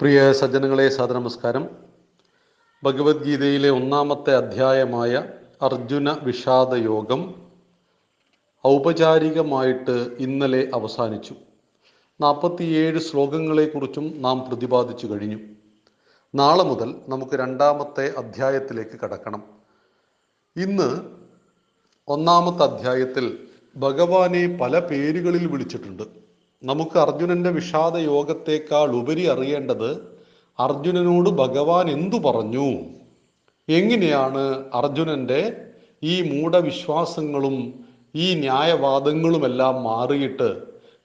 പ്രിയ സജ്ജനങ്ങളെ സാദനമസ്കാരം ഭഗവത്ഗീതയിലെ ഒന്നാമത്തെ അധ്യായമായ അർജുന വിഷാദ യോഗം ഔപചാരികമായിട്ട് ഇന്നലെ അവസാനിച്ചു. നാൽപ്പത്തിയേഴ് ശ്ലോകങ്ങളെക്കുറിച്ചും നാം പ്രതിപാദിച്ചു കഴിഞ്ഞു. നാളെ മുതൽ നമുക്ക് രണ്ടാമത്തെ അധ്യായത്തിലേക്ക് കടക്കണം. ഇന്ന് ഒന്നാമത്തെ അധ്യായത്തിൽ ഭഗവാനെ പല പേരുകളിൽ വിളിച്ചിട്ടുണ്ട്. നമുക്ക് അർജുനന്റെ വിഷാദ യോഗത്തെക്കാൾ ഉപരി അറിയേണ്ടത് അർജുനനോട് ഭഗവാൻ എന്തു പറഞ്ഞു? എങ്ങനെയാണ് അർജുനന്റെ ഈ മൂഢവിശ്വാസങ്ങളും ഈ ന്യായവാദങ്ങളുമെല്ലാം മാറിയിട്ട്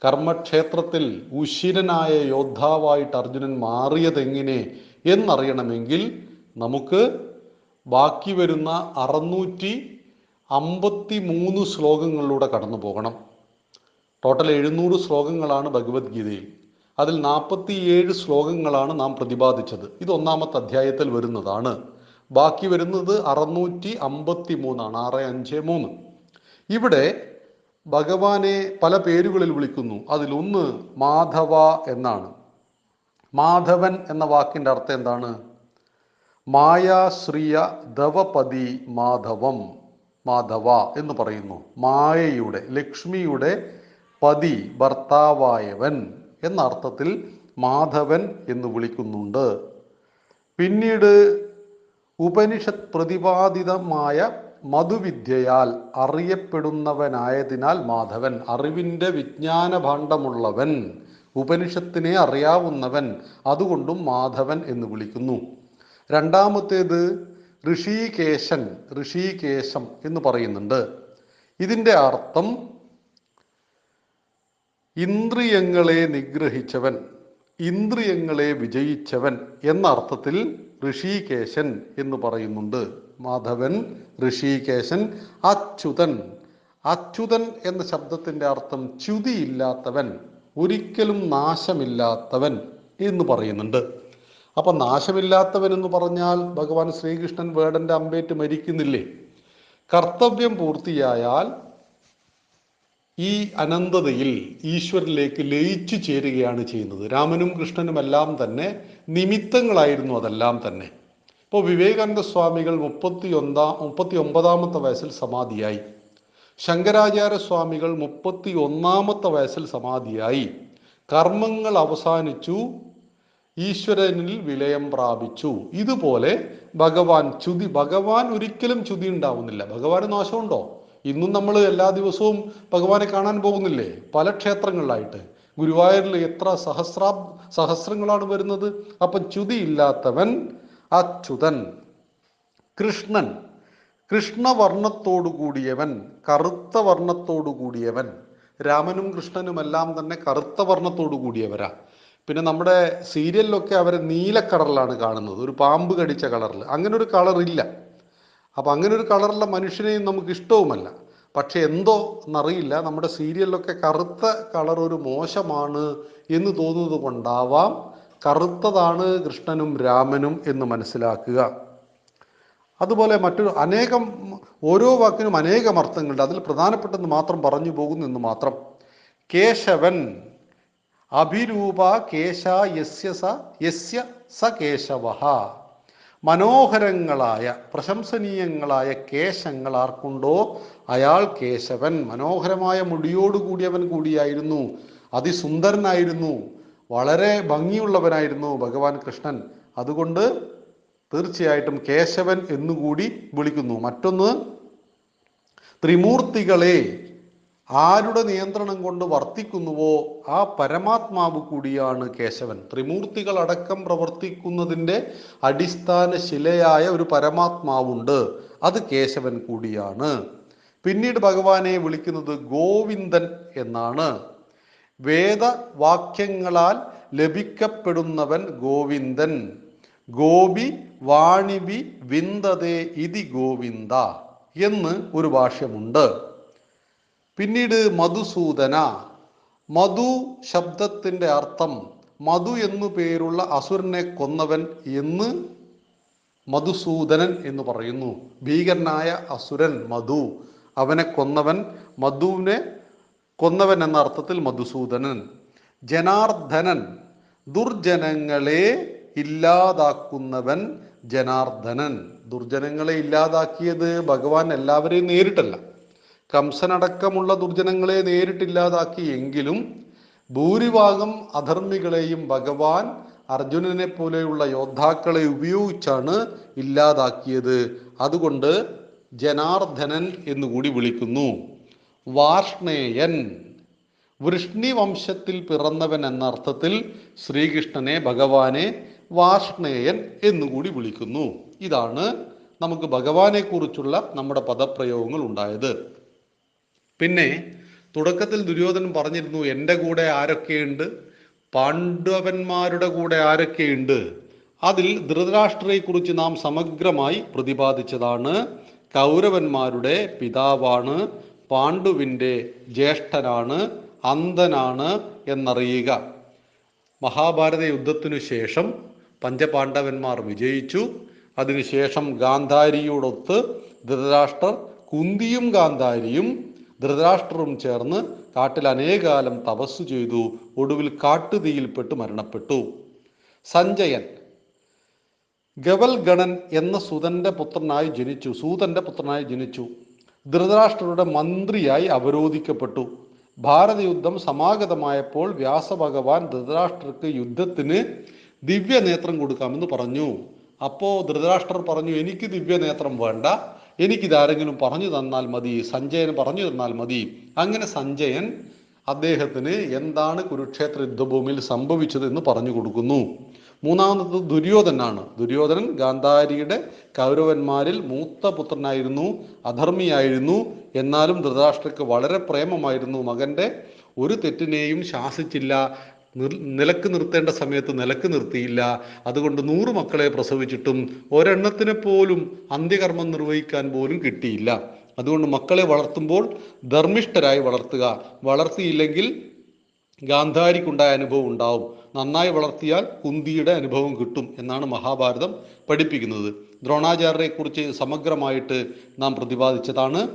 കർമ്മക്ഷേത്രത്തിൽ ഉശിരനായ യോദ്ധാവായിട്ട് അർജുനൻ മാറിയതെങ്ങനെ എന്നറിയണമെങ്കിൽ നമുക്ക് ബാക്കി വരുന്ന അറുന്നൂറ്റി അമ്പത്തി മൂന്ന് ശ്ലോകങ്ങളിലൂടെ കടന്നു പോകണം ടോട്ടൽ എഴുന്നൂറ് ശ്ലോകങ്ങളാണ് ഭഗവത്ഗീതയിൽ. അതിൽ നാൽപ്പത്തിയേഴ് ശ്ലോകങ്ങളാണ് നാം പ്രതിപാദിച്ചത്. ഇത് ഒന്നാമത്തെ അധ്യായത്തിൽ വരുന്നതാണ്. ബാക്കി വരുന്നത് അറുന്നൂറ്റി അമ്പത്തി മൂന്നാണ് ആറ് അഞ്ച് മൂന്ന്. ഇവിടെ ഭഗവാനെ പല പേരുകളിൽ വിളിക്കുന്നു. അതിലൊന്ന് മാധവ എന്നാണ്. മാധവൻ എന്ന വാക്കിന്റെ അർത്ഥം എന്താണ്? മായാശ്രീയ ദവപതി മാധവം. മാധവ എന്ന് പറയുന്നു. മായയുടെ ലക്ഷ്മിയുടെ പതി ഭർത്താവായവൻ എന്ന അർത്ഥത്തിൽ മാധവൻ എന്ന് വിളിക്കുന്നുണ്ട്. പിന്നീട് ഉപനിഷത് പ്രതിപാദിതമായ മധുവിദ്യയാൽ അറിയപ്പെടുന്നവനായതിനാൽ മാധവൻ അറിവിന്റെ വിജ്ഞാന ഭാണ്ഡമുള്ളവൻ ഉപനിഷത്തിനെ അറിയാവുന്നവൻ അതുകൊണ്ടും മാധവൻ എന്ന് വിളിക്കുന്നു. രണ്ടാമത്തേത് ഋഷികേശൻ ഋഷികേശം എന്ന് പറയുന്നുണ്ട്. ഇതിന്റെ അർത്ഥം ഇന്ദ്രിയങ്ങളെ നിഗ്രഹിച്ചവൻ ഇന്ദ്രിയങ്ങളെ വിജയിച്ചവൻ എന്ന അർത്ഥത്തിൽ ഋഷികേശൻ എന്ന് പറയുന്നുണ്ട്. മാധവൻ ഋഷികേശൻ അച്യുതൻ. അച്യുതൻ എന്ന ശബ്ദത്തിന്റെ അർത്ഥം ച്യുതിയില്ലാത്തവൻ ഒരിക്കലും നാശമില്ലാത്തവൻ എന്ന് പറയുന്നുണ്ട്. അപ്പൊ നാശമില്ലാത്തവൻ എന്ന് പറഞ്ഞാൽ ഭഗവാൻ ശ്രീകൃഷ്ണൻ വേടന്റെ അമ്പേറ്റ് മരിക്കുന്നില്ലേ? കർത്തവ്യം പൂർത്തിയായാൽ ഈ അനന്തതയിൽ ഈശ്വരിലേക്ക് ലയിച്ചു ചേരുകയാണ് ചെയ്യുന്നത്. രാമനും കൃഷ്ണനും എല്ലാം തന്നെ നിമിത്തങ്ങളായിരുന്നു അതെല്ലാം തന്നെ. ഇപ്പോൾ വിവേകാനന്ദ സ്വാമികൾ മുപ്പത്തി ഒന്നാം മുപ്പത്തി ഒമ്പതാമത്തെ വയസ്സിൽ സമാധിയായി. ശങ്കരാചാര്യ സ്വാമികൾ മുപ്പത്തി ഒന്നാമത്തെ വയസ്സിൽ സമാധിയായി. കർമ്മങ്ങൾ അവസാനിച്ചു. ഈശ്വരനിൽ വിലയം പ്രാപിച്ചു. ഇതുപോലെ ഭഗവാൻ ചുതി ഭഗവാൻ ഒരിക്കലും ചുതി ഉണ്ടാവുന്നില്ല ഭഗവാന് നാശമുണ്ടോ? ഇന്നും നമ്മൾ എല്ലാ ദിവസവും ഭഗവാനെ കാണാൻ പോകുന്നില്ലേ? പല ക്ഷേത്രങ്ങളിലായിട്ട്. ഗുരുവായൂരിൽ എത്ര സഹസ്രാ സഹസ്രങ്ങളാണ് വരുന്നത്? അപ്പം ചുതിയില്ലാത്തവൻ അച്യുതൻ കൃഷ്ണൻ കൃഷ്ണവർണത്തോടു കൂടിയവൻ കറുത്ത വർണത്തോടു കൂടിയവൻ രാമനും കൃഷ്ണനുമെല്ലാം തന്നെ കറുത്ത വർണത്തോടു കൂടിയവരാ പിന്നെ നമ്മുടെ സീരിയലിലൊക്കെ അവരെ നീല കളറിലാണ് കാണുന്നത്. ഒരു പാമ്പ് കടിച്ച കളറിൽ അങ്ങനെ ഒരു കളർ ഇല്ല അപ്പം അങ്ങനെ ഒരു കളറുള്ള മനുഷ്യനെയും നമുക്ക് ഇഷ്ടവുമല്ല. പക്ഷെ എന്തോ എന്നറിയില്ല. നമ്മുടെ സീരിയലിലൊക്കെ കറുത്ത കളർ ഒരു മോശമാണ് എന്ന് തോന്നുന്നത് കൊണ്ടാവാം. കറുത്തതാണ് കൃഷ്ണനും രാമനും എന്ന് മനസ്സിലാക്കുക. അതുപോലെ മറ്റൊരു അനേകം ഓരോ വാക്കിനും അനേകം അർത്ഥങ്ങളുണ്ട്. അതിൽ പ്രധാനപ്പെട്ടെന്ന് മാത്രം പറഞ്ഞു പോകുന്നു എന്ന് മാത്രം. കേശവൻ അഭിരൂപ കേശ യസ്യ സ യസ്യ സ കേശവ. മനോഹരങ്ങളായ പ്രശംസനീയങ്ങളായ കേശങ്ങൾ ആർക്കുണ്ടോ? അയാൾ കേശവൻ. മനോഹരമായ മുടിയോടുകൂടിയവൻ കൂടിയായിരുന്നു. അതിസുന്ദരനായിരുന്നു. വളരെ ഭംഗിയുള്ളവനായിരുന്നു ഭഗവാൻ കൃഷ്ണൻ. അതുകൊണ്ട് തീർച്ചയായിട്ടും കേശവൻ എന്നുകൂടി വിളിക്കുന്നു. മറ്റൊന്ന് ത്രിമൂർത്തികളെ ആരുടെ നിയന്ത്രണം കൊണ്ട് വർത്തിക്കുന്നുവോ ആ പരമാത്മാവ് കൂടിയാണ് കേശവൻ. ത്രിമൂർത്തികൾ അടക്കം പ്രവർത്തിക്കുന്നതിന്റെ അടിസ്ഥാന ശിലയായ ഒരു പരമാത്മാവുണ്ട്. അത് കേശവൻ കൂടിയാണ്. പിന്നീട് ഭഗവാനെ വിളിക്കുന്നത് ഗോവിന്ദൻ എന്നാണ്. വേദവാക്യങ്ങളാൽ ലഭിക്കപ്പെടുന്നവൻ ഗോവിന്ദൻ. ഗോപി വാണിബി വിന്ദതേ ഇതി ഗോവിന്ദ എന്ന് ഒരു ഭാഷ്യമുണ്ട്. പിന്നീട് മധുസൂദന. മധു ശബ്ദത്തിന്റെ അർത്ഥം മധു എന്നു പേരുള്ള അസുരനെ കൊന്നവൻ എന്ന് മധുസൂദനൻ എന്ന് പറയുന്നു. ഭീകരനായ അസുരൻ മധു. അവനെ കൊന്നവൻ മധുവിനെ കൊന്നവൻ എന്ന അർത്ഥത്തിൽ മധുസൂദനൻ. ജനാർദ്ദനൻ. ദുർജനങ്ങളെ ഇല്ലാതാക്കുന്നവൻ ജനാർദ്ദനൻ. ദുർജനങ്ങളെ ഇല്ലാതാക്കിയത് ഭഗവാൻ എല്ലാവരെയും നേരിട്ടല്ല. കംസനടക്കമുള്ള ദുർജനങ്ങളെ നേരിട്ടില്ലാതാക്കി എങ്കിലും ഭൂരിഭാഗം അധർമ്മികളെയും ഭഗവാൻ അർജുനനെ പോലെയുള്ള യോദ്ധാക്കളെ ഉപയോഗിച്ചാണ് ഇല്ലാതാക്കിയത്. അതുകൊണ്ട് ജനാർദ്ദനൻ എന്നുകൂടി വിളിക്കുന്നു. വാർഷ്ണേയൻ വൃഷ്ണി വംശത്തിൽ പിറന്നവൻ എന്ന അർത്ഥത്തിൽ ശ്രീകൃഷ്ണനെ ഭഗവാനെ വാർഷ്ണേയൻ എന്നുകൂടി വിളിക്കുന്നു. ഇതാണ് നമുക്ക് ഭഗവാനെ കുറിച്ചുള്ള നമ്മുടെ പദപ്രയോഗങ്ങൾ ഉണ്ടായത്. പിന്നെ തുടക്കത്തിൽ ദുര്യോധനൻ പറഞ്ഞിരുന്നു എന്റെ കൂടെ ആരൊക്കെയുണ്ട്? പാണ്ഡവന്മാരുടെ കൂടെ ആരൊക്കെയുണ്ട്? അതിൽ ധൃതരാഷ്ട്രയെക്കുറിച്ച് നാം സമഗ്രമായി പ്രതിപാദിച്ചതാണ്. കൗരവന്മാരുടെ പിതാവാണ് പാണ്ഡുവിന്റെ ജ്യേഷ്ഠനാണ് അന്ധനാണ് എന്നറിയുക. മഹാഭാരത യുദ്ധത്തിനു ശേഷം പഞ്ചപാണ്ഡവന്മാർ വിജയിച്ചു. അതിനുശേഷം ഗാന്ധാരിയോടൊത്ത് ധൃതരാഷ്ട്രർ കുന്തിയും ഗാന്ധാരിയും ധൃതരാഷ്ട്രവും ചേർന്ന് കാട്ടിൽ അനേകാലം തപസ്സു ചെയ്തു ഒടുവിൽ കാട്ടുതീയിൽപ്പെട്ട് മരണപ്പെട്ടു. സഞ്ജയൻ. ഗവൽഗണൻ എന്ന സുതന്റെ പുത്രനായി ജനിച്ചു സൂതന്റെ പുത്രനായി ജനിച്ചു. ധൃതരാഷ്ട്രരുടെ മന്ത്രിയായി അവരോധിക്കപ്പെട്ടു. ഭാരതയുദ്ധം സമാഗതമായപ്പോൾ വ്യാസഭഗവാൻ ധൃതരാഷ്ട്രർക്ക് യുദ്ധത്തിന് ദിവ്യനേത്രം കൊടുക്കാമെന്ന് പറഞ്ഞു. അപ്പോൾ ധൃതരാഷ്ട്രർ പറഞ്ഞു എനിക്ക് ദിവ്യനേത്രം വേണ്ട എനിക്കിതാരെങ്കിലും പറഞ്ഞു തന്നാൽ മതി സഞ്ജയൻ പറഞ്ഞു തന്നാൽ മതി. അങ്ങനെ സഞ്ജയൻ അദ്ദേഹത്തിന് എന്താണ് കുരുക്ഷേത്ര യുദ്ധഭൂമിയിൽ സംഭവിച്ചത് എന്ന് പറഞ്ഞു കൊടുക്കുന്നു. മൂന്നാമത് ദുര്യോധനാണ്. ദുര്യോധനൻ ഗാന്ധാരിയുടെ കൗരവന്മാരിൽ മൂത്ത പുത്രനായിരുന്നു അധർമ്മിയായിരുന്നു. എന്നാലും ധൃതരാഷ്ട്രക്ക് വളരെ പ്രേമമായിരുന്നു മകന്റെ. ഒരു തെറ്റിനെയും ശാസിച്ചില്ല. നിലയ്ക്ക് നിർത്തേണ്ട സമയത്ത് നിലയ്ക്ക് നിർത്തിയില്ല. അതുകൊണ്ട് നൂറ് മക്കളെ പ്രസവിച്ചിട്ടും ഒരെണ്ണത്തിനെ പോലും അന്ത്യകർമ്മം നിർവഹിക്കാൻ പോലും കിട്ടിയില്ല. അതുകൊണ്ട് മക്കളെ വളർത്തുമ്പോൾ ധർമ്മിഷ്ഠരായി വളർത്തുക. വളർത്തിയില്ലെങ്കിൽ ഗാന്ധാരിക്കുണ്ടായ അനുഭവം ഉണ്ടാവും. നന്നായി വളർത്തിയാൽ കുന്തിയുടെ അനുഭവം കിട്ടും എന്നാണ് മഹാഭാരതം പഠിപ്പിക്കുന്നത്. ദ്രോണാചാര്യരെ കുറിച്ച് സമഗ്രമായിട്ട് നാം പ്രതിപാദിച്ചതാണ്.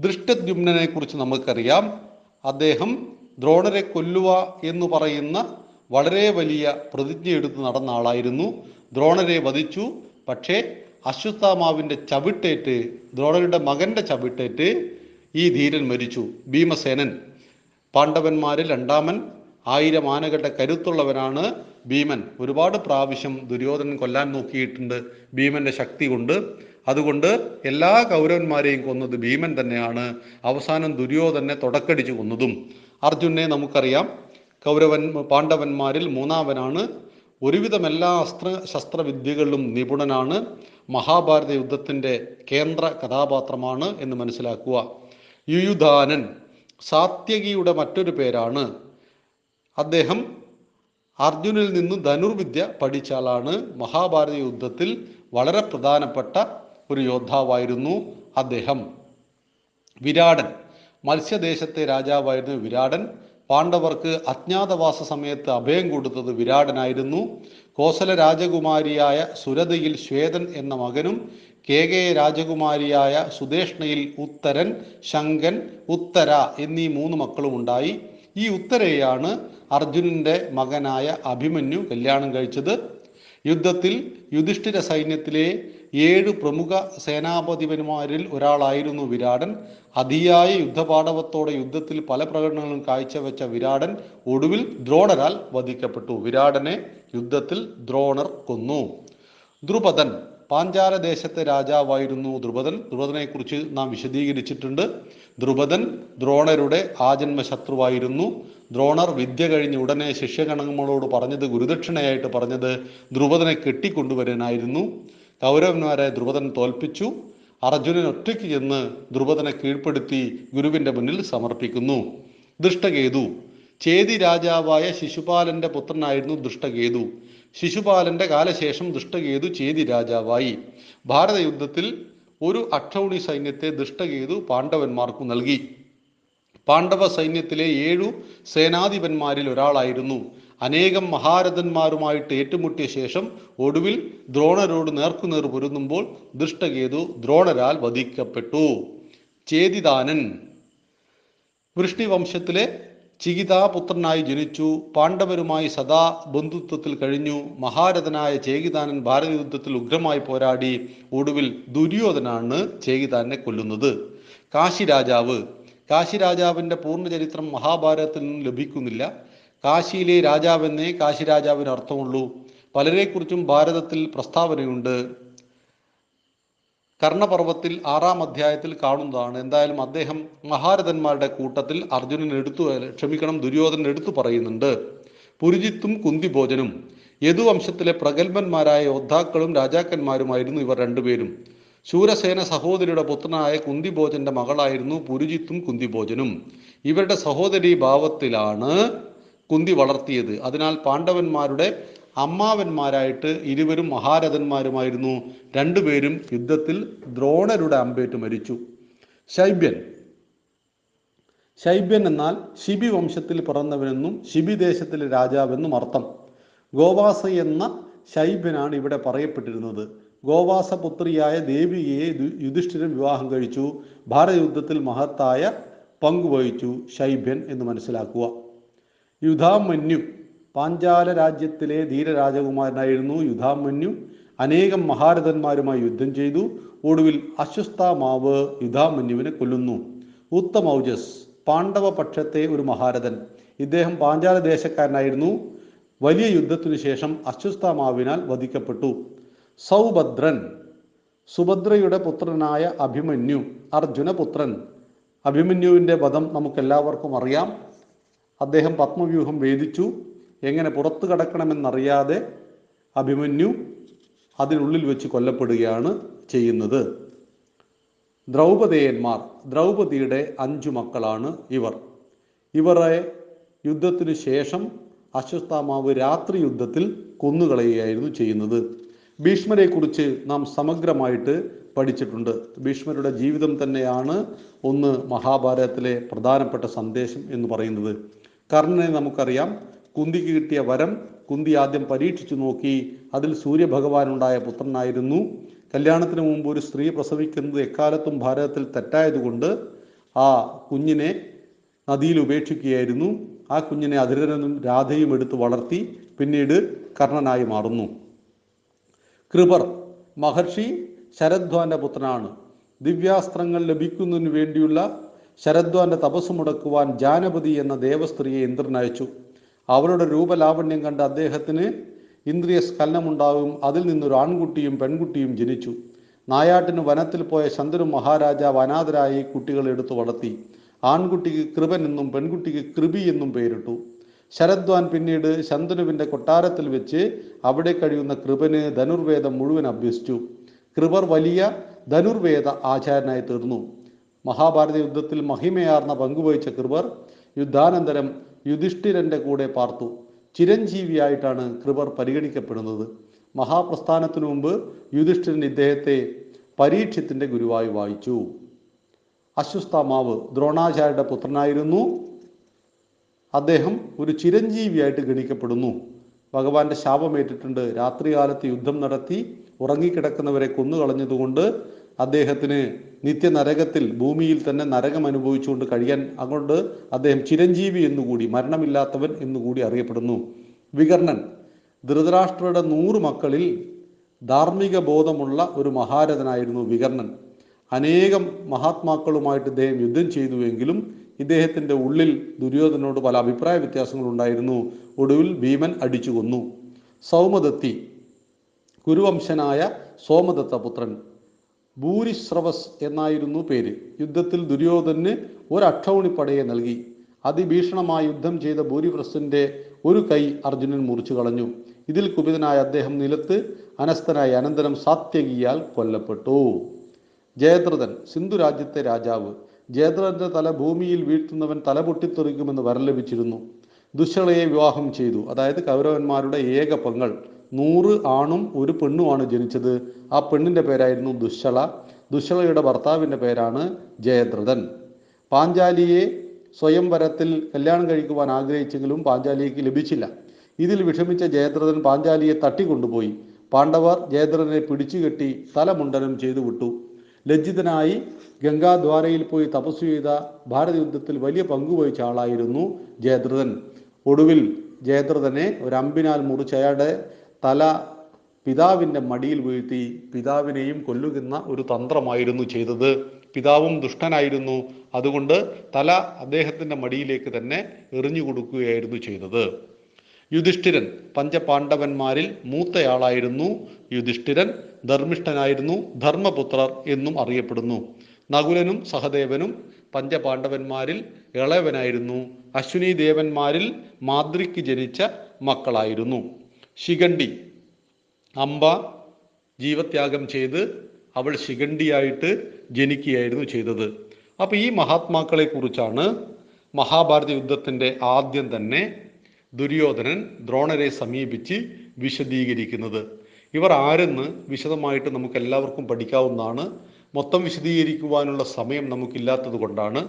ദൃഷ്ടദ്യുമ്നെ കുറിച്ച് നമുക്കറിയാം. അദ്ദേഹം ദ്രോണരെ കൊല്ലുക എന്ന് പറയുന്ന വളരെ വലിയ പ്രതിജ്ഞ എടുത്ത് നടന്ന ആളായിരുന്നു. ദ്രോണരെ വധിച്ചു. പക്ഷേ അശ്വത്ഥാമാവിന്റെ ചവിട്ടേറ്റ് ദ്രോണരുടെ മകന്റെ ചവിട്ടേറ്റ് ഈ ധീരൻ മരിച്ചു. ഭീമസേനൻ. പാണ്ഡവന്മാരിൽ രണ്ടാമൻ. ആയിരം ആനകളുടെ കരുത്തുള്ളവനാണ് ഭീമൻ. ഒരുപാട് പ്രാവശ്യം ദുര്യോധനൻ കൊല്ലാൻ നോക്കിയിട്ടുണ്ട് ഭീമന്റെ ശക്തി കൊണ്ട്. അതുകൊണ്ട് എല്ലാ കൗരവന്മാരെയും കൊന്നത് ഭീമൻ തന്നെയാണ്. അവസാനം ദുര്യോധനെ തുടക്കടിച്ചു കൊന്നതും. അർജുനെ നമുക്കറിയാം. കൗരവൻ പാണ്ഡവന്മാരിൽ മൂന്നാമനാണ്. ഒരുവിധം എല്ലാ അസ്ത്ര ശസ്ത്രവിദ്യകളിലും നിപുണനാണ്. മഹാഭാരത യുദ്ധത്തിന്റെ കേന്ദ്ര കഥാപാത്രമാണ് എന്ന് മനസ്സിലാക്കുക. യുയുധാനൻ സാത്യകിയുടെ മറ്റൊരു പേരാണ്. അദ്ദേഹം അർജുനിൽ നിന്ന് ധനുർവിദ്യ പഠിച്ചാലാണ് മഹാഭാരത യുദ്ധത്തിൽ വളരെ പ്രധാനപ്പെട്ട ഒരു യോദ്ധാവായിരുന്നു അദ്ദേഹം. വിരാടൻ. മത്സ്യദേശത്തെ രാജാവായിരുന്നു വിരാടൻ പാണ്ഡവർക്ക് അജ്ഞാതവാസ സമയത്ത് അഭയം കൊടുത്തത് വിരാടനായിരുന്നു. കോസല രാജകുമാരിയായ സുരതയിൽ ശ്വേതൻ എന്ന മകനും കേകയ രാജകുമാരിയായ സുദേഷ്ണയിൽ ഉത്തരൻ ശങ്കൻ ഉത്തര എന്നീ മൂന്ന് മക്കളും ഉണ്ടായി. ഈ ഉത്തരയാണ് അർജുനന്റെ മകനായ അഭിമന്യു കല്യാണം കഴിച്ചത്. യുദ്ധത്തിൽ യുധിഷ്ഠിര സൈന്യത്തിലെ ഏഴ് പ്രമുഖ സേനാപതിപന്മാരിൽ ഒരാളായിരുന്നു വിരാടൻ. അതിയായ യുദ്ധപാടവത്തോടെ യുദ്ധത്തിൽ പല പ്രകടനങ്ങളും കാഴ്ചവെച്ച വിരാടൻ ഒടുവിൽ ദ്രോണരാൽ വധിക്കപ്പെട്ടു. വിരാടനെ യുദ്ധത്തിൽ ദ്രോണർ കൊന്നു. ദ്രുപദൻ പാഞ്ചാല ദേശത്തെ രാജാവായിരുന്നു ദ്രുപദൻ. ദ്രുപദനെ കുറിച്ച് നാം വിശദീകരിച്ചിട്ടുണ്ട്. ദ്രുപദൻ ദ്രോണരുടെ ആജന്മ ശത്രുവായിരുന്നു ദ്രോണർ വിദ്യ കഴിഞ്ഞ് ഉടനെ ശിഷ്യഗണങ്ങളോട് പറഞ്ഞത് ഗുരുദക്ഷിണയായിട്ട് പറഞ്ഞത് ദ്രുപദനെ കെട്ടിക്കൊണ്ടുവരാനായിരുന്നു. കൗരവന്മാരെ ദ്രുപദൻ തോൽപ്പിച്ചു. അർജുനൻ ഒറ്റയ്ക്ക് ചെന്ന് ദ്രുപദനെ കീഴ്പ്പെടുത്തി ഗുരുവിന്റെ മുന്നിൽ സമർപ്പിക്കുന്നു. ദൃഷ്ടകേതു. ചേതി രാജാവായ ശിശുപാലന്റെ പുത്രനായിരുന്നു ദൃഷ്ടകേതു. ശിശുപാലന്റെ കാലശേഷം ദൃഷ്ടകേതു ചേതി രാജാവായി. ഭാരത യുദ്ധത്തിൽ ഒരു അക്ഷൗണി സൈന്യത്തെ ദൃഷ്ടകേതു പാണ്ഡവന്മാർക്കു നൽകി. പാണ്ഡവ സൈന്യത്തിലെ ഏഴു സേനാധിപന്മാരിൽ ഒരാളായിരുന്നു. അനേകം മഹാരഥന്മാരുമായിട്ട് ഏറ്റുമുട്ടിയ ശേഷം ഒടുവിൽ ദ്രോണരോട് നേർക്കുനേർ പൊരുന്നുമ്പോൾ ദൃഷ്ടകേതു ദ്രോണരാൽ വധിക്കപ്പെട്ടു. ചേതിദാനൻ വൃഷ്ണി വംശത്തിലെ ചികിതാപുത്രനായി ജനിച്ചു പാണ്ഡവരുമായി സദാ ബന്ധുത്വത്തിൽ കഴിഞ്ഞു മഹാരഥനായ ചേകിതാനൻ ഭാരതയുദ്ധത്തിൽ ഉഗ്രമായി പോരാടി ഒടുവിൽ ദുര്യോധനാണ് ചേകിതാനെ കൊല്ലുന്നത്. കാശി രാജാവ് കാശി രാജാവിന്റെ പൂർണ ചരിത്രം മഹാഭാരതത്തിൽ നിന്നും ലഭിക്കുന്നില്ല. കാശിയിലെ രാജാവെന്നേ കാശി രാജാവിന് അർത്ഥമുള്ളൂ. പലരെക്കുറിച്ചും ഭാരതത്തിൽ പ്രസ്താവനയുണ്ട്. കർണപർവത്തിൽ ആറാം അധ്യായത്തിൽ കാണുന്നതാണ്. എന്തായാലും അദ്ദേഹം മഹാരഥന്മാരുടെ കൂട്ടത്തിൽ അർജുനൻ എടുത്തു ക്ഷമിക്കണം ദുര്യോധനൻ എടുത്തു പറയുന്നുണ്ട്. പുരുജിത്തും കുന്തിഭോജനും യദുവംശത്തിലെ പ്രഗത്ഭന്മാരായ യോദ്ധാക്കളും രാജാക്കന്മാരുമായിരുന്നു ഇവർ രണ്ടുപേരും. ശൂരസേന സഹോദരിയുടെ പുത്രനായ കുന്തിഭോജന്റെ മകളായിരുന്നു പുരുജിത്തും കുന്തിഭോജനും. ഇവരുടെ സഹോദരി ഭാവത്തിലാണ് കുന്തി വളർത്തിയത്. അതിനാൽ പാണ്ഡവന്മാരുടെ അമ്മാവന്മാരായിട്ട് ഇരുവരും മഹാരഥന്മാരുമായിരുന്നു. രണ്ടുപേരും യുദ്ധത്തിൽ ദ്രോണരുടെ അമ്പേറ്റ് മരിച്ചു. ശൈബ്യൻ. ശൈബ്യൻ എന്നാൽ ശിബി വംശത്തിൽ പിറന്നവനെന്നും ശിബി ദേശത്തിലെ രാജാവെന്നും അർത്ഥം. ഗോവാസ എന്ന ശൈബ്യനാണ് ഇവിടെ പറയപ്പെട്ടിരുന്നത്. ഗോവാസപുത്രിയായ ദേവിയെ യുധിഷ്ഠിരൻ വിവാഹം കഴിച്ചു. ഭാരതയുദ്ധത്തിൽ മഹത്തായ പങ്കുവഹിച്ചു ശൈബ്യൻ എന്ന് മനസ്സിലാക്കുക. യുധാമന്യു. പാഞ്ചാല രാജ്യത്തിലെ ധീരരാജകുമാരനായിരുന്നു യുധാമന്യു. അനേകം മഹാരഥന്മാരുമായി യുദ്ധം ചെയ്തു. ഒടുവിൽ അശ്വസ്ഥാമാവ് യുധാമന്യുവിനെ കൊല്ലുന്നു. ഉത്തമൗജസ് പാണ്ഡവ പക്ഷത്തെ ഒരു മഹാരഥൻ. ഇദ്ദേഹം പാഞ്ചാല ദേശക്കാരനായിരുന്നു. വലിയ യുദ്ധത്തിനു ശേഷം അശ്വസ്ഥാമാവിനാൽ വധിക്കപ്പെട്ടു. സൗഭദ്രൻ സുഭദ്രയുടെ പുത്രനായ അഭിമന്യു അർജുനപുത്രൻ. അഭിമന്യുവിന്റെ വധം നമുക്കെല്ലാവർക്കും അറിയാം. അദ്ദേഹം പത്മവ്യൂഹം വേദിച്ചു. എങ്ങനെ പുറത്തു കടക്കണമെന്നറിയാതെ അഭിമന്യു അതിനുള്ളിൽ വെച്ച് കൊല്ലപ്പെടുകയാണ് ചെയ്യുന്നത്. ദ്രൗപദേയന്മാർ ദ്രൗപതിയുടെ അഞ്ചു മക്കളാണ് ഇവർ. ഇവരെ യുദ്ധത്തിനു ശേഷം അശ്വത്ഥാമാവ് രാത്രി യുദ്ധത്തിൽ കൊന്നുകളയുകയായിരുന്നു ചെയ്യുന്നത്. ഭീഷ്മരെക്കുറിച്ച് നാം സമഗ്രമായിട്ട് പഠിച്ചിട്ടുണ്ട്. ഭീഷ്മരുടെ ജീവിതം തന്നെയാണ് ഒന്ന് മഹാഭാരതത്തിലെ പ്രധാനപ്പെട്ട സന്ദേശം എന്ന് പറയുന്നത്. കർണനെ നമുക്കറിയാം കുന്തിക്ക് കിട്ടിയ വരം കുന്തി ആദ്യം പരീക്ഷിച്ചു നോക്കി അതിൽ സൂര്യഭഗവാനുണ്ടായ പുത്രനായിരുന്നു. കല്യാണത്തിന് മുമ്പ് ഒരു സ്ത്രീ പ്രസവിക്കുന്നത് എക്കാലത്തും ഭാരതത്തിൽ തെറ്റായതുകൊണ്ട് ആ കുഞ്ഞിനെ നദിയിൽ ഉപേക്ഷിക്കുകയായിരുന്നു. ആ കുഞ്ഞിനെ അതിരനും രാധയും എടുത്ത് വളർത്തി പിന്നീട് കർണനായി മാറുന്നു. കൃപർ മഹർഷി ശരദ്വാന്റെ പുത്രനാണ്. ദിവ്യാസ്ത്രങ്ങൾ ലഭിക്കുന്നതിന് വേണ്ടിയുള്ള ശരദ്വാന്റെ തപസ് മുടക്കുവാൻ ജാനപതി എന്ന ദേവസ്ത്രീയെ ഇന്ദ്രൻ അയച്ചു. അവളുടെ രൂപലാവണ്യം കണ്ട് അദ്ദേഹത്തിന് ഇന്ദ്രിയ സ്കലനമുണ്ടാകും അതിൽ നിന്നൊരു ആൺകുട്ടിയും പെൺകുട്ടിയും ജനിച്ചു. നായാട്ടിന് വനത്തിൽ പോയ ശന്തനു മഹാരാജാവ് അനാഥരായി കുട്ടികളെ എടുത്തു വളർത്തി. ആൺകുട്ടിക്ക് കൃപൻ എന്നും പെൺകുട്ടിക്ക് കൃപി എന്നും പേരിട്ടു. ശരദ്വാൻ പിന്നീട് ശന്തനുവിന്റെ കൊട്ടാരത്തിൽ വെച്ച് അവിടെ കഴിയുന്ന കൃപന് ധനുർവേദം മുഴുവൻ അഭ്യസിച്ചു. കൃപർ വലിയ ധനുർവേദ ആചാര്യനായി തീർന്നു. മഹാഭാരത യുദ്ധത്തിൽ മഹിമയാർന്ന പങ്കുവഹിച്ച കൃപർ യുദ്ധാനന്തരം യുധിഷ്ഠിരന്റെ കൂടെ പാർത്തു. ചിരഞ്ജീവിയായിട്ടാണ് കൃപർ പരിഗണിക്കപ്പെടുന്നത്. മഹാപ്രസ്ഥാനത്തിനു മുമ്പ് യുധിഷ്ഠിരൻ ഇദ്ദേഹത്തെ പരീക്ഷത്തിന്റെ ഗുരുവായി വായിച്ചു. അശ്വസ്ഥാമാവ് ദ്രോണാചാര്യയുടെ പുത്രനായിരുന്നു. അദ്ദേഹം ഒരു ചിരഞ്ജീവിയായിട്ട് ഗണിക്കപ്പെടുന്നു. ഭഗവാന്റെ ശാപമേറ്റിട്ടുണ്ട്. രാത്രികാലത്ത് യുദ്ധം നടത്തി ഉറങ്ങിക്കിടക്കുന്നവരെ കൊന്നുകളഞ്ഞതുകൊണ്ട് അദ്ദേഹത്തിന് നിത്യനരകത്തിൽ ഭൂമിയിൽ തന്നെ നരകം അനുഭവിച്ചുകൊണ്ട് കഴിയാൻ അതുകൊണ്ട് അദ്ദേഹം ചിരഞ്ജീവി എന്നുകൂടി മരണമില്ലാത്തവൻ എന്നുകൂടി അറിയപ്പെടുന്നു. വികർണൻ ധൃതരാഷ്ട്രയുടെ നൂറ് മക്കളിൽ ധാർമ്മിക ബോധമുള്ള ഒരു മഹാരഥനായിരുന്നു വികർണൻ. അനേകം മഹാത്മാക്കളുമായിട്ട് ഇദ്ദേഹം യുദ്ധം ചെയ്തുവെങ്കിലും ഇദ്ദേഹത്തിന്റെ ഉള്ളിൽ ദുര്യോധനോട് പല അഭിപ്രായ വ്യത്യാസങ്ങളുണ്ടായിരുന്നു. ഒടുവിൽ ഭീമൻ അടിച്ചു കൊന്നു. സൗമദത്തി കുരുവംശനായ സോമദത്ത പുത്രൻ ഭൂരിശ്രവസ് എന്നായിരുന്നു പേര്. യുദ്ധത്തിൽ ദുര്യോധന് ഒരു അക്ഷൗണിപ്പടയെ നൽകി. അതിഭീഷണമായി യുദ്ധം ചെയ്ത ഭൂരിപ്രസിന്റെ ഒരു കൈ അർജുനൻ മുറിച്ചു കളഞ്ഞു. ഇതിൽ കുപിതനായ അദ്ദേഹം നിലത്ത് അനസ്തനായി അനന്തരം സാത്യകിയാൽ കൊല്ലപ്പെട്ടു. ജയദ്രഥൻ സിന്ധു രാജ്യത്തെ രാജാവ്. ജയദ്രഥന്റെ തല ഭൂമിയിൽ വീഴ്ത്തുന്നവൻ തല പൊട്ടിത്തെറിക്കുമെന്ന് വരം ലഭിച്ചിരുന്നു ദുശ്ശളയെ വിവാഹം ചെയ്തു. അതായത് കൗരവന്മാരുടെ ഏക പെങ്ങൾ നൂറ് ആണും ഒരു പെണ്ണുമാണ് ജനിച്ചത്. ആ പെണ്ണിന്റെ പേരായിരുന്നു ദുശ്ശള. ദുശ്ശളയുടെ ഭർത്താവിന്റെ പേരാണ് ജയദ്രഥൻ. പാഞ്ചാലിയെ സ്വയംവരത്തിൽ കല്യാണം കഴിക്കുവാൻ ആഗ്രഹിച്ചെങ്കിലും പാഞ്ചാലിക്ക് ലഭിച്ചില്ല. ഇതിൽ വിഷമിച്ച ജയദ്രഥൻ പാഞ്ചാലിയെ തട്ടിക്കൊണ്ടുപോയി. പാണ്ഡവർ ജയദ്രഥനെ പിടിച്ചുകെട്ടി തലമുണ്ടനം ചെയ്തു വിട്ടു ലജ്ജിതനായി ഗംഗാദ്വാരയിൽ പോയി തപസ് ചെയ്ത ഭാരത യുദ്ധത്തിൽ വലിയ പങ്കുവഹിച്ച ആളായിരുന്നു ജയദ്രഥൻ. ഒടുവിൽ ജയദ്രഥനെ ഒരു അമ്പിനാൽ മുറിച്ച് അയാളുടെ തല പിതാവിന്റെ മടിയിൽ വീഴ്ത്തി പിതാവിനെയും കൊല്ലുകുന്ന ഒരു തന്ത്രമായിരുന്നു ചെയ്തത്. പിതാവും ദുഷ്ടനായിരുന്നു. അതുകൊണ്ട് തല അദ്ദേഹത്തിന്റെ മടിയിലേക്ക് തന്നെ എറിഞ്ഞു കൊടുക്കുകയായിരുന്നു ചെയ്തത്. യുധിഷ്ഠിരൻ പഞ്ചപാണ്ഡവന്മാരിൽ മൂത്തയാളായിരുന്നു. യുധിഷ്ഠിരൻ ധർമ്മിഷ്ഠനായിരുന്നു. ധർമ്മപുത്രർ എന്നും അറിയപ്പെടുന്നു. നകുലനും സഹദേവനും പഞ്ചപാണ്ഡവന്മാരിൽ ഇളയവനായിരുന്നു. അശ്വിനി ദേവന്മാരിൽ മാതൃക്ക് ജനിച്ച മക്കളായിരുന്നു. ശിഖണ്ഡി. അമ്പ ജീവത്യാഗം ചെയ്ത് അവൾ ശിഖണ്ഡിയായിട്ട് ജനിക്കുകയായിരുന്നു ചെയ്തത്. അപ്പോൾ ഈ മഹാത്മാക്കളെ കുറിച്ചാണ് മഹാഭാരത യുദ്ധത്തിന്റെ ആദ്യം തന്നെ ദുര്യോധനൻ ദ്രോണരെ സമീപിച്ച് വിശദീകരിക്കുന്നത്. ഇവർ ആരെന്ന് വിശദമായിട്ട് നമുക്ക് എല്ലാവർക്കും പഠിക്കാവുന്നതാണ്. മൊത്തം വിശദീകരിക്കുവാനുള്ള സമയം നമുക്കില്ലാത്തത് കൊണ്ടാണ്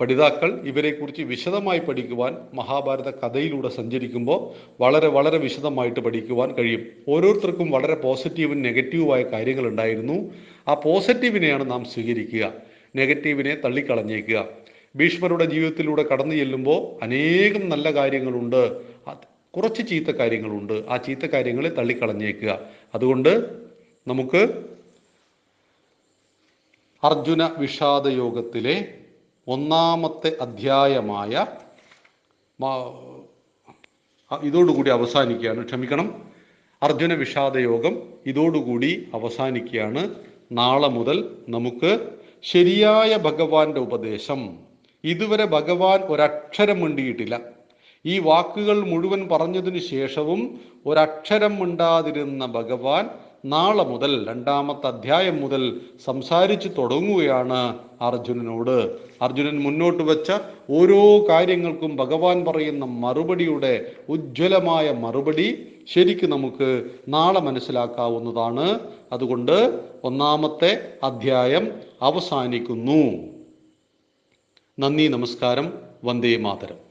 പഠിതാക്കൾ ഇവരെക്കുറിച്ച് വിശദമായി പഠിക്കുവാൻ മഹാഭാരത കഥയിലൂടെ സഞ്ചരിക്കുമ്പോൾ വളരെ വളരെ വിശദമായിട്ട് പഠിക്കുവാൻ കഴിയും. ഓരോരുത്തർക്കും വളരെ പോസിറ്റീവും നെഗറ്റീവുമായ കാര്യങ്ങൾ ഉണ്ടായിരുന്നു ആ പോസിറ്റീവിനെയാണ് നാം സ്വീകരിക്കുക. നെഗറ്റീവിനെ തള്ളിക്കളഞ്ഞേക്കുക. ഭീഷ്മരുടെ ജീവിതത്തിലൂടെ കടന്നു ചെല്ലുമ്പോൾ അനേകം നല്ല കാര്യങ്ങളുണ്ട്. കുറച്ച് ചീത്ത കാര്യങ്ങളുണ്ട്. ആ ചീത്ത കാര്യങ്ങളെ തള്ളിക്കളഞ്ഞേക്കുക. അതുകൊണ്ട് നമുക്ക് അർജുന വിഷാദ യോഗത്തിലെ ഒന്നാമത്തെ അധ്യായമായ ഇതോടുകൂടി അവസാനിക്കുകയാണ്. ക്ഷമിക്കണം. അർജുന വിഷാദയോഗം ഇതോടുകൂടി അവസാനിക്കുകയാണ്. നാളെ മുതൽ നമുക്ക് ശരിയായ ഭഗവാന്റെ ഉപദേശം. ഇതുവരെ ഭഗവാൻ ഒരക്ഷരം മിണ്ടിയിട്ടില്ല. ഈ വാക്കുകൾ മുഴുവൻ പറഞ്ഞതിന് ശേഷവും ഒരക്ഷരം മിണ്ടാതിരുന്ന ഭഗവാൻ നാളെ മുതൽ രണ്ടാമത്തെ അധ്യായം മുതൽ സംസാരിച്ചു തുടങ്ങുകയാണ് അർജുനനോട്. അർജുനൻ മുന്നോട്ട് വെച്ച ഓരോ കാര്യങ്ങൾക്കും ഭഗവാൻ പറയുന്ന മറുപടിയുടെ ഉജ്ജ്വലമായ മറുപടി ശരിക്കും നമുക്ക് നാളെ മനസ്സിലാക്കാവുന്നതാണ്. അതുകൊണ്ട് ഒന്നാമത്തെ അധ്യായം അവസാനിക്കുന്നു. നന്ദി നമസ്കാരം. വന്ദേ മാതരം.